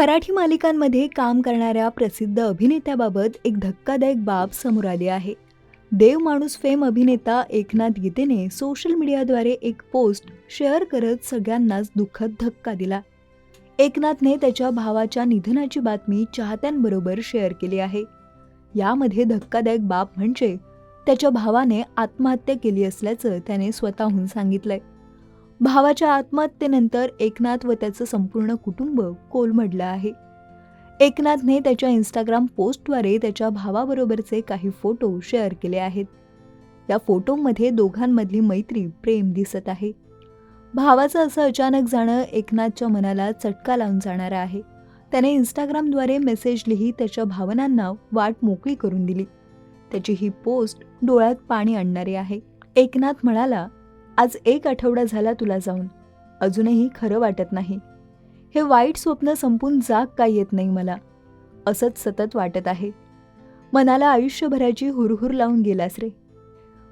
मराठी मालिकांमध्ये काम करणाऱ्या प्रसिद्ध अभिनेत्याबाबत एक धक्कादायक बाब समोर आली आहे. देव माणूस फेम अभिनेता एकनाथ गीतेने सोशल मीडियाद्वारे एक पोस्ट शेअर करत सगळ्यांनाच दुःखद धक्का दिला. एकनाथने त्याच्या भावाच्या निधनाची बातमी चाहत्यांबरोबर शेअर केली आहे. यामध्ये धक्कादायक बाब म्हणजे त्याच्या भावाने आत्महत्या केली असल्याचं त्याने स्वतःहून सांगितलंय. भावाच्या आत्महत्येनंतर एकनाथ व त्याचं संपूर्ण कुटुंब कोलमडलं आहे. एकनाथने त्याच्या इंस्टाग्राम पोस्टद्वारे त्याच्या भावाबरोबरचे काही फोटो शेअर केले आहेत. या फोटोमध्ये दोघांमधली मैत्री प्रेम दिसत आहे. भावाचं असं अचानक जाणं एकनाथच्या मनाला चटका लावून जाणारं आहे. त्याने इंस्टाग्रामद्वारे मेसेज लिही त्याच्या भावनांना वाट मोकळी करून दिली. त्याची ही पोस्ट डोळ्यात पाणी आणणारी आहे. एकनाथ म्हणाला आज एक आठवडा झाला तुला जाऊन. अजूनही खरं वाटत नाही. हे वाईट स्वप्न संपून जाग काय येत नाही मला. असंच सतत वाटत आहे. मनाला आयुष्यभराची हुरहुर लावून गेलास रे.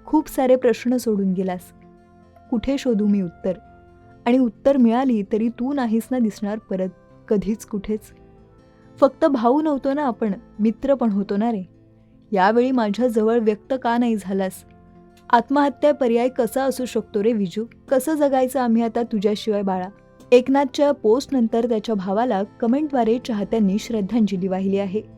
खूप सारे प्रश्न सोडून गेलास. कुठे शोधू मी उत्तर? आणि उत्तर मिळाली तरी तू नाहीस ना दिसणार परत. कधीच कुठेच. फक्त भाऊ नव्हतो ना आपण मित्र पण होतो ना रे. यावेळी माझ्याजवळ व्यक्त का नाही झालास? आत्महत्या पर्याय कसा असू शकतो रे विजू? कसं जगायचं आम्ही आता तुझ्याशिवाय बाळा? एकनाथच्या पोस्टनंतर त्याच्या भावाला कमेंटद्वारे चाहत्यांनी श्रद्धांजली वाहिली आहे.